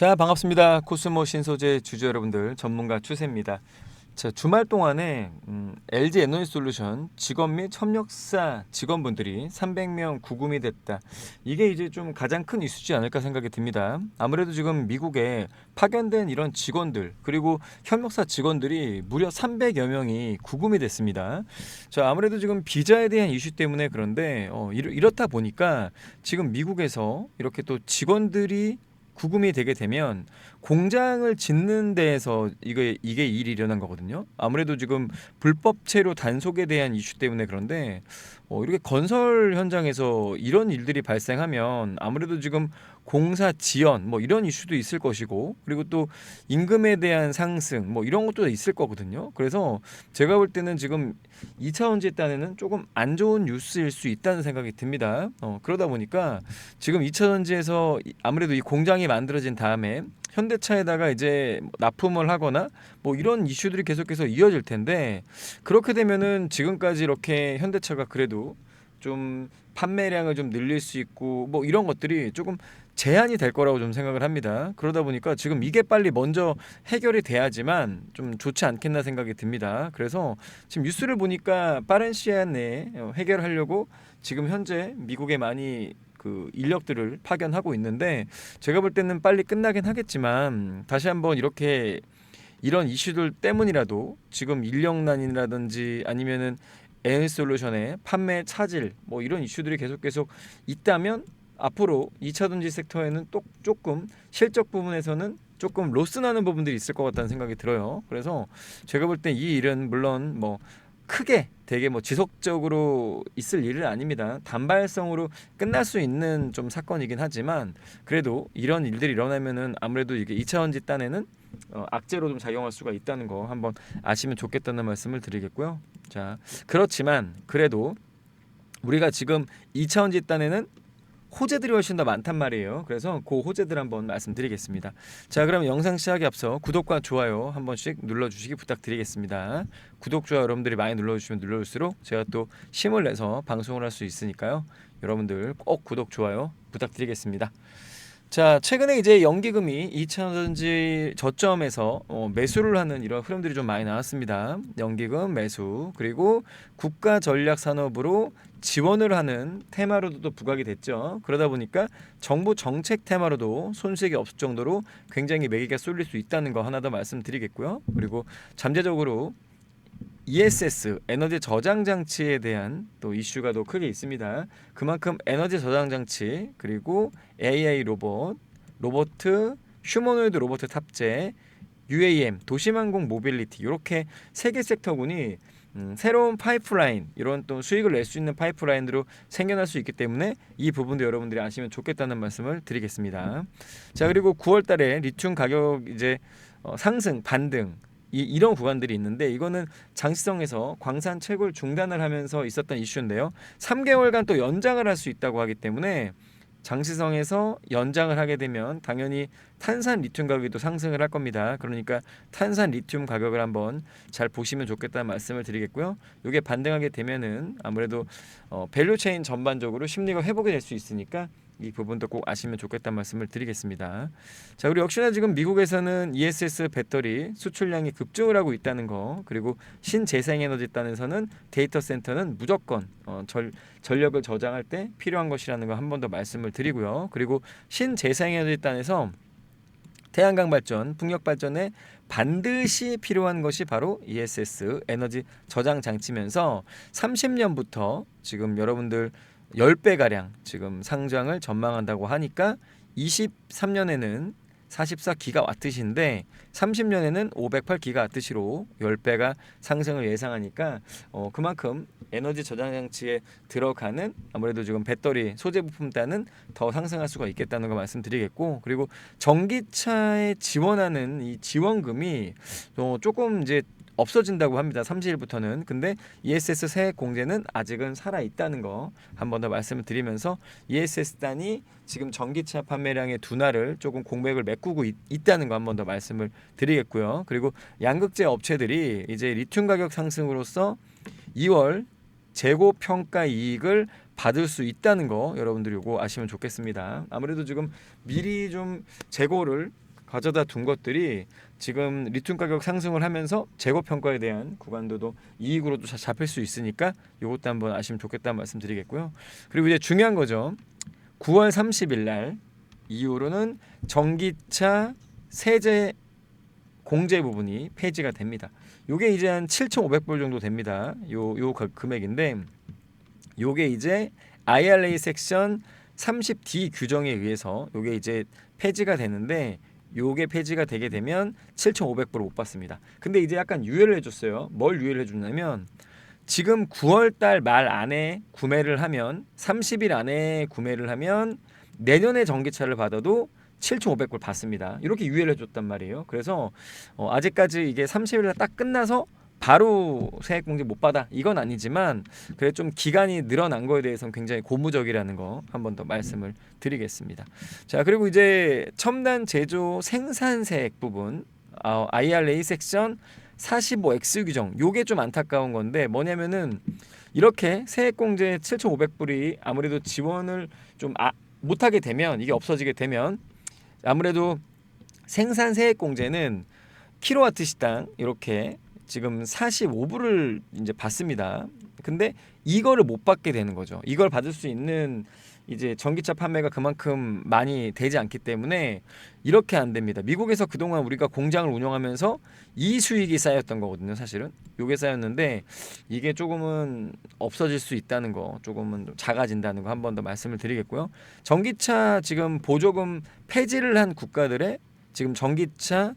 자 반갑습니다. 코스모 신소재 주주 여러분들 전문가 추세입니다. 자 주말 동안에 음, LG 에너지 솔루션 직원 및 협력사 직원분들이 300명 구금이 됐다. 이게 이제 좀 가장 큰 이슈지 않을까 생각이 듭니다. 아무래도 지금 미국에 파견된 이런 직원들 그리고 협력사 직원들이 무려 300여 명이 구금이 됐습니다. 자 아무래도 지금 비자에 대한 이슈 때문에 그런데 어, 이렇, 이렇다 보니까 지금 미국에서 이렇게 또 직원들이 구금이 되게 되면 공장을 짓는 데에서 이게 이게 일이 일어난 거거든요. 아무래도 지금 불법체로 단속에 대한 이슈 때문에 그런데 어, 이렇게 건설 현장에서 이런 일들이 발생하면 아무래도 지금 공사 지연 뭐 이런 이슈도 있을 것이고 그리고 또 임금에 대한 상승 뭐 이런 것도 있을 거거든요. 그래서 제가 볼 때는 지금 2차 원지 딴에는 조금 안 좋은 뉴스일 수 있다는 생각이 듭니다. 어, 그러다 보니까 지금 2차 전지에서 이- 아무래도 이 공장이 만들어진 다음에 현대차에다가 이제 뭐 납품을 하거나 뭐 이런 이슈들이 계속해서 이어질 텐데 그렇게 되면은 지금까지 이렇게 현대차가 그래도 좀 판매량을 좀 늘릴 수 있고 뭐 이런 것들이 조금 제한이 될 거라고 좀 생각을 합니다. 그러다 보니까 지금 이게 빨리 먼저 해결이 돼야지만 좀 좋지 않겠나 생각이 듭니다. 그래서 지금 뉴스를 보니까 빠른 시간 내에 어, 해결하려고 지금 현재 미국에 많이 그 인력들을 파견하고 있는데 제가 볼 때는 빨리 끝나긴 하겠지만 다시 한번 이렇게 이런 이슈들 때문이라도 지금 인력난이라든지 아니면은 에너지 솔루션의 판매 차질 뭐 이런 이슈들이 계속 계속 있다면 앞으로 2차 전지 섹터에는 또 조금 실적 부분에서는 조금 로스 나는 부분들이 있을 것 같다는 생각이 들어요. 그래서 제가 볼 때 이 일은 물론 뭐 크게 되게 뭐 지속적으로 있을 일은 아닙니다. 단발성으로 끝날 수 있는 좀 사건이긴 하지만 그래도 이런 일들이 일어나면은 아무래도 이게 2차 전지 딴에는 어, 악재로 좀 작용할 수가 있다는 거 한번 아시면 좋겠다는 말씀을 드리겠고요. 자, 그렇지만 그래도 우리가 지금 2차 원지 딴에는 호재들이 훨씬 더 많단 말이에요. 그래서 그 호재들 한번 말씀드리겠습니다. 자, 그럼 영상 시작에 앞서 구독과 좋아요 한 번씩 눌러주시기 부탁드리겠습니다. 구독, 좋아요 여러분들이 많이 눌러주시면 눌러줄수록 제가 또 힘을 내서 방송을 할 수 있으니까요. 여러분들 꼭 구독, 좋아요 부탁드리겠습니다. 자, 최근에 이제 연기금이 2차전지 저점에서 어, 매수를 하는 이런 흐름들이 좀 많이 나왔습니다. 연기금 매수 그리고 국가 전략 산업으로 지원을 하는 테마로도 또 부각이 됐죠. 그러다 보니까 정부 정책 테마로도 손색이 없을 정도로 굉장히 매기가 쏠릴 수 있다는 거 하나 더 말씀드리겠고요. 그리고 잠재적으로 ESS 에너지 저장 장치에 대한 또 이슈가 더 크게 있습니다. 그만큼 에너지 저장 장치 그리고 AI 로봇, 로보트, 휴머노이드 로봇 탑재, UAM 도시망공 모빌리티 이렇게 세 개 섹터군이 음, 새로운 파이프라인 이런 또 수익을 낼 수 있는 파이프라인으로 생겨날 수 있기 때문에 이 부분도 여러분들이 아시면 좋겠다는 말씀을 드리겠습니다. 자 그리고 9월달에 리튬 가격 이제 어, 상승 반등 이, 이런 구간들이 있는데 이거는 장시성에서 광산 채굴 중단을 하면서 있었던 이슈인데요. 3개월간 또 연장을 할 수 있다고 하기 때문에 장시성에서 연장을 하게 되면 당연히 탄산 리튬 가격이 또 상승을 할 겁니다. 그러니까 탄산 리튬 가격을 한번 잘 보시면 좋겠다는 말씀을 드리겠고요. 이게 반등하게 되면은 아무래도 어, 밸류 체인 전반적으로 심리가 회복이 될 수 있으니까 이 부분도 꼭 아시면 좋겠다는 말씀을 드리겠습니다. 자, 그리고 역시나 지금 미국에서는 ESS 배터리 수출량이 급증을 하고 있다는 거, 그리고 신재생에너지 단에서는 데이터 센터는 무조건 어, 전, 전력을 저장할 때 필요한 것이라는 거 한 번 더 말씀을 드리고요. 그리고 신재생에너지 단에서 태양광 발전, 풍력 발전에 반드시 필요한 것이 바로 ESS 에너지 저장 장치면서 30년부터 지금 여러분들 10배 가량 지금 상장을 전망한다고 하니까 23년에는 44기가와트시인데 30년에는 508기가와트시로 10배가 상승을 예상하니까 어, 그만큼 에너지 저장 장치에 들어가는 아무래도 지금 배터리 소재 부품 단은 더 상승할 수가 있겠다는 거 말씀드리겠고 그리고 전기차에 지원하는 이 지원금이 어, 조금 이제 없어진다고 합니다. 30일부터는. 근데 ESS 세액 공제는 아직은 살아 있다는 거 한 번 더 말씀을 드리면서 ESS 단이 지금 전기차 판매량의 둔화를 조금 공백을 메꾸고 있, 있다는 거 한 번 더 말씀을 드리겠고요. 그리고 양극재 업체들이 이제 리튬 가격 상승으로서 2월 재고 평가 이익을 받을 수 있다는 거 여러분들이 요거 아시면 좋겠습니다. 아무래도 지금 미리 좀 재고를 가져다 둔 것들이 지금 리튬 가격 상승을 하면서 재고 평가에 대한 구간도도 이익으로도 자- 잡힐 수 있으니까 이것도 한번 아시면 좋겠다는 말씀드리겠고요. 그리고 이제 중요한 거죠. 9월 30일 날 이후로는 전기차 세제 공제 부분이 폐지가 됩니다. 요게 이제 한 7,500불 정도 됩니다. 요 요 금액인데 요게 이제 IRA 섹션 30D 규정에 의해서 요게 이제 폐지가 되는데 요게 폐지가 되게 되면 7,500불을 못 받습니다. 근데 이제 약간 유예를 해줬어요. 뭘 유예를 해줬냐면 지금 9월 달 말 안에 구매를 하면 30일 안에 구매를 하면 내년에 전기차를 받아도 7,500불 받습니다. 이렇게 유예를 해줬단 말이에요. 그래서 어, 아직까지 이게 30일 날딱 끝나서 바로 세액 공제 못 받아 이건 아니지만 그래 좀 기간이 늘어난 거에 대해서는 굉장히 고무적이라는 거 한 번 더 말씀을 드리겠습니다. 자 그리고 이제 첨단 제조 생산 세액 부분 어, IRA 섹션 45X 규정 요게 좀 안타까운 건데 뭐냐면은 이렇게 세액 공제 7,500불이 아무래도 지원을 좀 아, 못하게 되면 이게 없어지게 되면 아무래도 생산 세액 공제는 킬로와트 시당 이렇게 지금 45불을 이제 받습니다. 근데 이거를 못 받게 되는 거죠. 이걸 받을 수 있는 이제 전기차 판매가 그만큼 많이 되지 않기 때문에 이렇게 안 됩니다. 미국에서 그동안 우리가 공장을 운영하면서 이 수익이 쌓였던 거거든요, 사실은. 요게 쌓였는데 이게 조금은 없어질 수 있다는 거, 조금은 좀 작아진다는 거 한 번 더 말씀을 드리겠고요. 전기차 지금 보조금 폐지를 한 국가들의 지금 전기차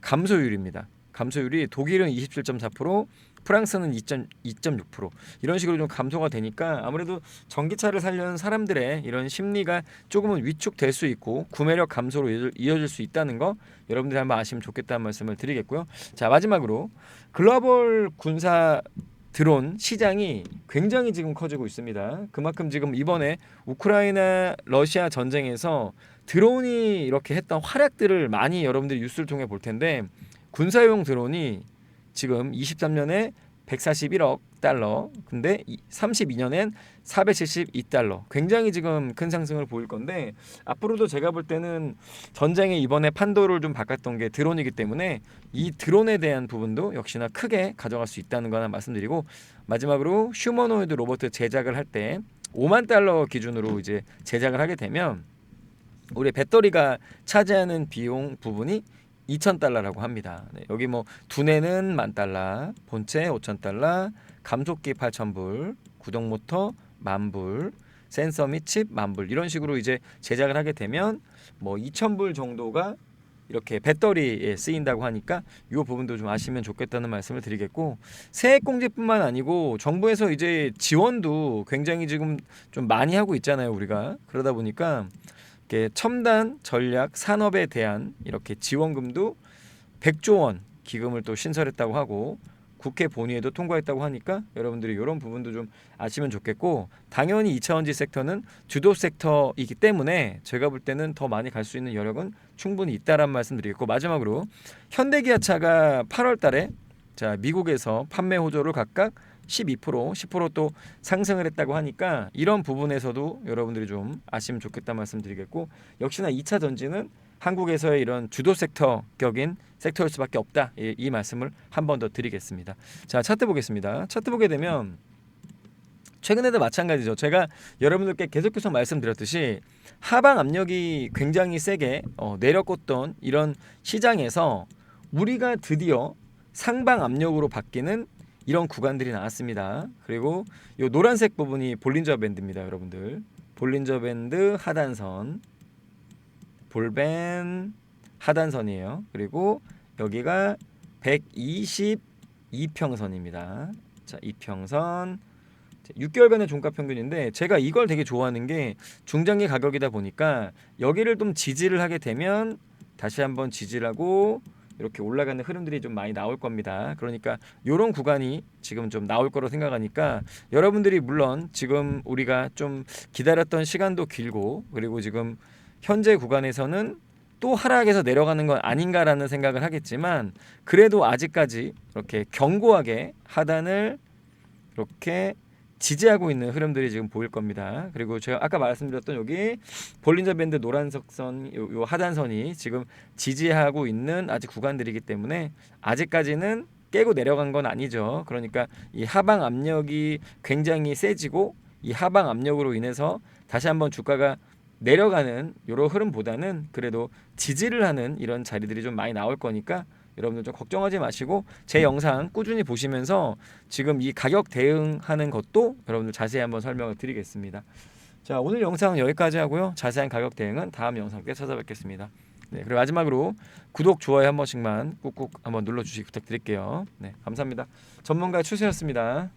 감소율입니다. 감소율이 독일은 27.4%, 프랑스는 2.2.6% 이런 식으로 좀 감소가 되니까 아무래도 전기차를 살려는 사람들의 이런 심리가 조금은 위축될 수 있고 구매력 감소로 이어질 수 있다는 거 여러분들이 한번 아시면 좋겠다는 말씀을 드리겠고요. 자 마지막으로 글로벌 군사 드론 시장이 굉장히 지금 커지고 있습니다. 그만큼 지금 이번에 우크라이나 러시아 전쟁에서 드론이 이렇게 했던 활약들을 많이 여러분들이 뉴스를 통해 볼 텐데 군사용 드론이 지금 23년에 141억 달러, 근데 32년엔 472달러. 굉장히 지금 큰 상승을 보일 건데 앞으로도 제가 볼 때는 전쟁에 이번에 판도를 좀 바꿨던 게 드론이기 때문에 이 드론에 대한 부분도 역시나 크게 가져갈 수 있다는 거 하나 말씀드리고 마지막으로 휴머노이드 로봇 제작을 할 때 5만 달러 기준으로 이제 제작을 하게 되면 우리 배터리가 차지하는 비용 부분이 2천 달러라고 합니다. 네, 여기 뭐 두뇌는 만 달러, 본체 5천 달러, 감속기 8천 불, 구동 모터 만 불, 센서 및 칩 만 불 이런 식으로 이제 제작을 하게 되면 뭐 2천 불 정도가 이렇게 배터리에 쓰인다고 하니까 이 부분도 좀 아시면 좋겠다는 말씀을 드리겠고 세액공제뿐만 아니고 정부에서 이제 지원도 굉장히 지금 좀 많이 하고 있잖아요 우리가 그러다 보니까 이렇게 첨단 전략 산업에 대한 이렇게 지원금도 100조 원 기금을 또 신설했다고 하고 국회 본회의도 통과했다고 하니까 여러분들이 이런 부분도 좀 아시면 좋겠고 당연히 2차원지 섹터는 주도 섹터이기 때문에 제가 볼 때는 더 많이 갈 수 있는 여력은 충분히 있다란 말씀드리겠고 마지막으로 현대기아차가 8월달에 자 미국에서 판매 호조를 각각 12% 10%또 상승을 했다고 하니까 이런 부분에서도 여러분들이 좀 아시면 좋겠다 말씀드리겠고 역시나 2차 전지는 한국에서의 이런 주도 섹터 격인 섹터일 수밖에 없다 이, 이 말씀을 한 번 더 드리겠습니다. 자 차트 보겠습니다. 차트 보게 되면 최근에도 마찬가지죠. 제가 여러분들께 계속해서 말씀드렸듯이 하방 압력이 굉장히 세게 어, 내려꽂던 이런 시장에서 우리가 드디어 상방 압력으로 바뀌는 이런 구간들이 나왔습니다. 그리고 이 노란색 부분이 볼린저 밴드입니다, 여러분들. 볼린저 밴드 하단선, 볼밴 하단선이에요. 그리고 여기가 122평선입니다. 자, 이평선 6개월간의 종가 평균인데 제가 이걸 되게 좋아하는 게 중장기 가격이다 보니까 여기를 좀 지지를 하게 되면 다시 한번 지지하고 이렇게 올라가는 흐름들이 좀 많이 나올 겁니다. 그러니까 이런 구간이 지금 좀 나올 거로 생각하니까 여러분들이 물론 지금 우리가 좀 기다렸던 시간도 길고 그리고 지금 현재 구간에서는 또 하락해서 내려가는 건 아닌가라는 생각을 하겠지만 그래도 아직까지 이렇게 견고하게 하단을 이렇게 지지하고 있는 흐름들이 지금 보일 겁니다. 그리고 제가 아까 말씀드렸던 여기 볼린저 밴드 노란색 선, 요, 요 하단선이 지금 지지하고 있는 아직 구간들이기 때문에 아직까지는 깨고 내려간 건 아니죠. 그러니까 이 하방 압력이 굉장히 세지고 이 하방 압력으로 인해서 다시 한번 주가가 내려가는 이런 흐름보다는 그래도 지지를 하는 이런 자리들이 좀 많이 나올 거니까 여러분들 좀 걱정하지 마시고 제 영상 꾸준히 보시면서 지금 이 가격 대응하는 것도 여러분들 자세히 한번 설명을 드리겠습니다. 자 오늘 영상은 여기까지 하고요. 자세한 가격 대응은 다음 영상 때 찾아뵙겠습니다. 네 그리고 마지막으로 구독 좋아요 한 번씩만 꾹꾹 한번 눌러주시기 부탁드릴게요. 네 감사합니다. 전문가 추세였습니다.